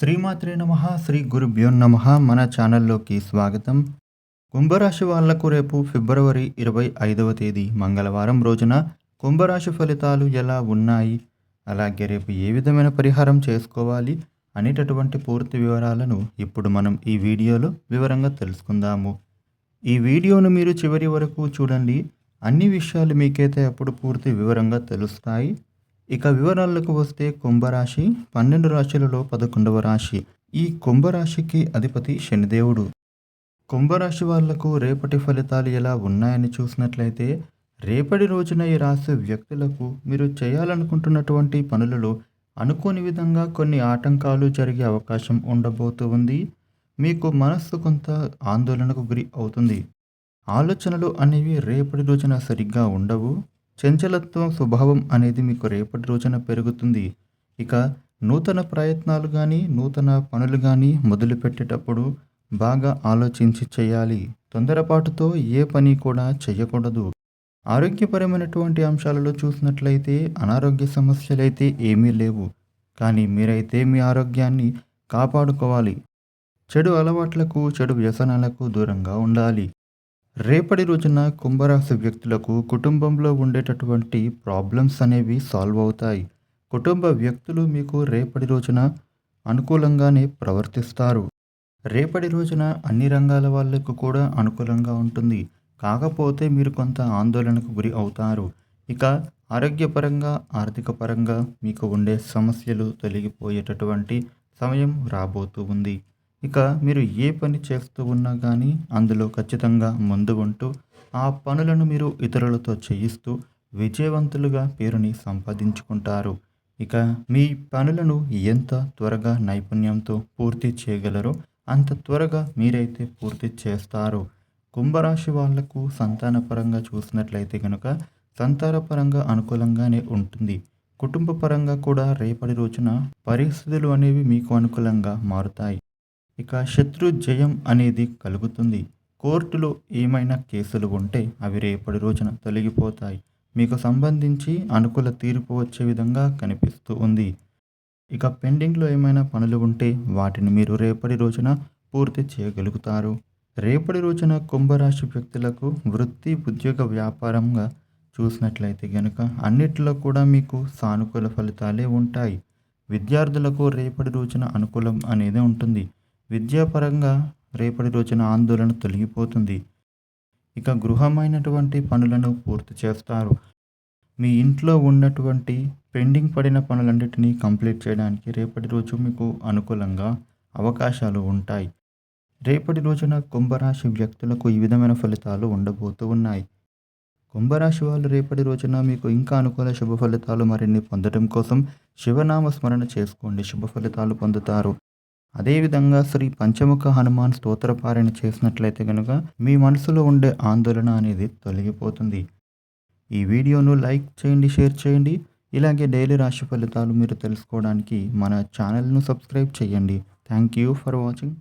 శ్రీమాత్రే నమ శ్రీ గురుభ్యో నమ. మన ఛానల్లోకి స్వాగతం. కుంభరాశి వాళ్ళకు రేపు ఫిబ్రవరి ఇరవై ఐదవ తేదీ మంగళవారం రోజున కుంభరాశి ఫలితాలు ఎలా ఉన్నాయి? అలాగే రేపు ఏ విధమైన పరిహారం చేసుకోవాలి? అనేటటువంటి పూర్తి వివరాలను ఇప్పుడు మనం ఈ వీడియోలో వివరంగా తెలుసుకుందాము. ఈ వీడియోను మీరు చివరి వరకు చూడండి. అన్ని విషయాలు మీకైతే అప్పుడు పూర్తి వివరంగా తెలుస్తాయి. ఇక వివరాలకు వస్తే కుంభరాశి పన్నెండు రాశులలో పదకొండవ రాశి. ఈ కుంభరాశికి అధిపతి శనిదేవుడు. కుంభరాశి వాళ్ళకు రేపటి ఫలితాలు ఎలా ఉన్నాయని చూసినట్లయితే రేపటి రోజున ఈ రాశి వ్యక్తులకు మీరు చేయాలనుకుంటున్నటువంటి పనులలో అనుకోని విధంగా కొన్ని ఆటంకాలు జరిగే అవకాశం ఉండబోతూ ఉంది. మీకు మనస్సు కొంత ఆందోళనకు గురి అవుతుంది. ఆలోచనలు అనేవి రేపటి రోజున సరిగ్గా ఉండవు. చంచలత్వం స్వభావం అనేది మీకు రేపటి రోజున పెరుగుతుంది. ఇక నూతన ప్రయత్నాలు కానీ నూతన పనులు కానీ మొదలుపెట్టేటప్పుడు బాగా ఆలోచించి చేయాలి. తొందరపాటుతో ఏ పని కూడా చేయకూడదు. ఆరోగ్యపరమైనటువంటి అంశాలలో చూసినట్లయితే అనారోగ్య సమస్యలైతే ఏమీ లేవు. కానీ మీరైతే మీ ఆరోగ్యాన్ని కాపాడుకోవాలి. చెడు అలవాట్లకు చెడు వ్యసనాలకు దూరంగా ఉండాలి. రేపటి రోజున కుంభరాశి వ్యక్తులకు కుటుంబంలో ఉండేటటువంటి ప్రాబ్లమ్స్ అనేవి సాల్వ్ అవుతాయి. కుటుంబ వ్యక్తులు మీకు రేపటి రోజున అనుకూలంగానే ప్రవర్తిస్తారు. రేపటి రోజున అన్ని రంగాల వాళ్ళకు కూడా అనుకూలంగా ఉంటుంది. కాకపోతే మీరు కొంత ఆందోళనకు గురి అవుతారు. ఇక ఆరోగ్యపరంగా ఆర్థిక పరంగా మీకు ఉండే సమస్యలు తొలగిపోయేటటువంటి సమయం రాబోతూ ఉంది. ఇక మీరు ఏ పని చేస్తూ ఉన్నా కానీ అందులో ఖచ్చితంగా ముందు ఉంటూ ఆ పనులను మీరు ఇతరులతో చేయిస్తూ విజయవంతులుగా పేరుని సంపాదించుకుంటారు. ఇక మీ పనులను ఎంత త్వరగా నైపుణ్యంతో పూర్తి చేయగలరో అంత త్వరగా మీరైతే పూర్తి చేస్తారు. కుంభరాశి వాళ్ళకు సంతానపరంగా చూసినట్లయితే కనుక సంతానపరంగా అనుకూలంగానే ఉంటుంది. కుటుంబ పరంగా కూడా రేపటి రోజున పరిస్థితులు అనేవి మీకు అనుకూలంగా మారుతాయి. ఇక శత్రు జయం అనేది కలుగుతుంది. కోర్టులో ఏమైనా కేసులు ఉంటే అవి రేపటి రోజున తొలగిపోతాయి. మీకు సంబంధించి అనుకూల తీర్పు వచ్చే విధంగా కనిపిస్తూ ఉంది. ఇక పెండింగ్లో ఏమైనా పనులు ఉంటే వాటిని మీరు రేపటి రోజున పూర్తి చేయగలుగుతారు. రేపటి రోజున కుంభరాశి వ్యక్తులకు వృత్తి ఉద్యోగ వ్యాపారంగా చూసినట్లయితే కనుక అన్నిటిలో కూడా మీకు సానుకూల ఫలితాలే ఉంటాయి. విద్యార్థులకు రేపటి రోజున అనుకూలం అనేది ఉంటుంది. విద్యాపరంగా రేపటి రోజున ఆందోళన తొలగిపోతుంది. ఇక గృహమైనటువంటి పనులను పూర్తి చేస్తారు. మీ ఇంట్లో ఉన్నటువంటి పెండింగ్ పడిన పనులన్నిటినీ కంప్లీట్ చేయడానికి రేపటి రోజు మీకు అనుకూలంగా అవకాశాలు ఉంటాయి. రేపటి రోజున కుంభరాశి వ్యక్తులకు ఈ విధమైన ఫలితాలు ఉండబోతూ ఉన్నాయి. కుంభరాశి వాళ్ళు రేపటి రోజున మీకు ఇంకా అనుకూల శుభ ఫలితాలు మరిన్ని పొందడం కోసం శివనామ స్మరణ చేసుకోండి. శుభ ఫలితాలు పొందుతారు. అదేవిధంగా శ్రీ పంచముఖ హనుమాన్ స్తోత్రపారణ చేసినట్లయితే కనుక మీ మనసులో ఉండే ఆందోళన అనేది తొలగిపోతుంది. ఈ వీడియోను లైక్ చేయండి షేర్ చేయండి. ఇలాగే డైలీ రాశి ఫలితాలు మీరు తెలుసుకోవడానికి మన ఛానల్ను సబ్స్క్రైబ్ చేయండి. Thank you for watching.